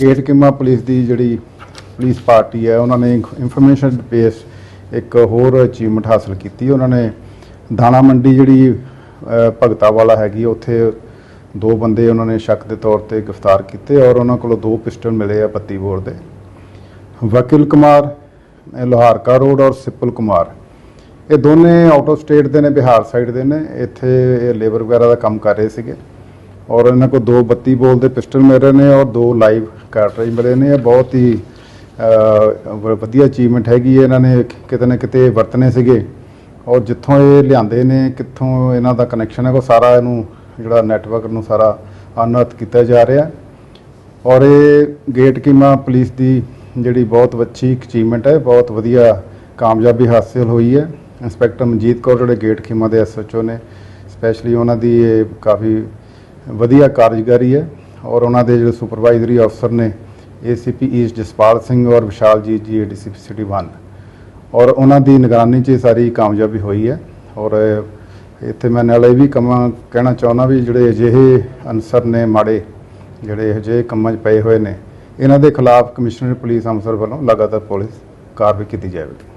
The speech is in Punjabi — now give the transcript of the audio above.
ਗੇਟ ਕਿਮਾ ਪੁਲਿਸ ਦੀ ਜਿਹੜੀ ਪੁਲਿਸ ਪਾਰਟੀ ਹੈ, ਉਹਨਾਂ ਨੇ ਇਨਫੋਰਮੇਸ਼ਨ ਬੇਸ ਇੱਕ ਹੋਰ ਅਚੀਵਮੈਂਟ ਹਾਸਲ ਕੀਤੀ। ਉਹਨਾਂ ਨੇ ਦਾਣਾ ਮੰਡੀ ਜਿਹੜੀ ਭਗਤਾ ਵਾਲਾ ਹੈਗੀ, ਉੱਥੇ ਦੋ ਬੰਦੇ ਉਹਨਾਂ ਨੇ ਸ਼ੱਕ ਦੇ ਤੌਰ ਤੇ ਗ੍ਰਿਫਤਾਰ ਕੀਤੇ ਔਰ ਉਹਨਾਂ ਕੋਲੋਂ ਦੋ ਪਿਸਟਲ ਮਿਲੇ ਆ 32 ਬੋਰ ਦੇ। ਵਕੀਲ ਕੁਮਾਰ, ਇਹ ਲੋਹਾਰਕਾ ਰੋਡ ਔਰ ਸਿੱਪਲ ਕੁਮਾਰ। ਇਹ ਦੋਨੇ ਆਊਟ ਆਫ ਸਟੇਟ ਦੇ ਨੇ, ਬਿਹਾਰ ਸਾਈਡ ਦੇ ਨੇ। ਇੱਥੇ ਇਹ ਲੇਬਰ ਵਗੈਰਾ ਦਾ ਕੰਮ ਕਰ ਰਹੇ ਸੀਗੇ। ਔਰ ਇਹਨਾਂ ਕੋਲ ਦੋ 32 ਬੋਲ ਦੇ ਪਿਸਟਲ ਮਿਲੇ ਨੇ ਔਰ ਦੋ ਲਾਈਵ ਕਾਰਟ੍ਰਿਜ ਮਿਲੇ ਨੇ। ਇਹ ਬਹੁਤ ਹੀ ਵਧੀਆ ਅਚੀਵਮੈਂਟ ਹੈਗੀ ਹੈ। ਇਹਨਾਂ ਨੇ ਕਿਤੇ ਨਾ ਕਿਤੇ ਵਰਤਨੇ ਸੀਗੇ। ਔਰ ਜਿੱਥੋਂ ਇਹ ਲਿਆਂਦੇ ਨੇ, ਕਿੱਥੋਂ ਇਹਨਾਂ ਦਾ ਕਨੈਕਸ਼ਨ ਹੈ, ਉਹ ਸਾਰਾ ਇਹਨੂੰ, ਜਿਹੜਾ ਨੈਟਵਰਕ ਨੂੰ ਸਾਰਾ ਅਨਰਥ ਕੀਤਾ ਜਾ ਰਿਹਾ। ਔਰ ਇਹ ਗੇਟ ਕੀਮਾ ਪੁਲਿਸ ਦੀ ਜਿਹੜੀ ਬਹੁਤ ਅੱਛੀ ਅਚੀਵਮੈਂਟ ਹੈ, ਬਹੁਤ ਵਧੀਆ ਕਾਮਯਾਬੀ ਹਾਸਲ ਹੋਈ ਹੈ। ਇੰਸਪੈਕਟਰ ਮਨਜੀਤ ਕੌਰ ਜਿਹੜੇ ਗੇਟ ਖੀਮਾ ਦੇ ਐਸਐਚਓ ਨੇ, ਸਪੈਸ਼ਲੀ ਉਹਨਾਂ ਦੀ ਇਹ ਕਾਫੀ ਵਧੀਆ ਕਾਰਜਕਾਰੀ ਹੈ ਔਰ ਉਹਨਾਂ ਦੇ ਜਿਹੜੇ ਸੁਪਰਵਾਈਜ਼ਰੀ ਅਫਸਰ ਨੇ ਏਸੀਪੀ ਈਸਟ ਜਸਪਾਲ ਸਿੰਘ ਔਰ ਵਿਸ਼ਾਲਜੀਤ ਜੀ ਏਡੀਸੀਪੀ ਸਿਟੀ 1 ਔਰ ਉਹਨਾਂ ਦੀ ਨਿਗਰਾਨੀ 'ਚ ਇਹ ਸਾਰੀ ਕਾਮਯਾਬੀ ਹੋਈ ਹੈ ਔਰ ਇੱਥੇ ਮੈਂ ਨਾਲ ਇਹ ਵੀ ਕਮਾਂ ਕਹਿਣਾ ਚਾਹੁੰਦਾ ਵੀ ਜਿਹੜੇ ਅਜਿਹੇ ਅਨਸਰ ਨੇ ਮਾੜੇ, ਜਿਹੜੇ ਅਜਿਹੇ ਕੰਮਾਂ 'ਚ ਪਏ ਹੋਏ ਨੇ, ਇਹਨਾਂ ਦੇ ਖਿਲਾਫ ਕਮਿਸ਼ਨਰ ਪੁਲਿਸ ਅੰਮ੍ਰਿਤਸਰ ਵੱਲੋਂ ਲਗਾਤਾਰ ਪੁਲਿਸ ਕਾਰਵਾਈ ਕੀਤੀ ਜਾਵੇਗੀ।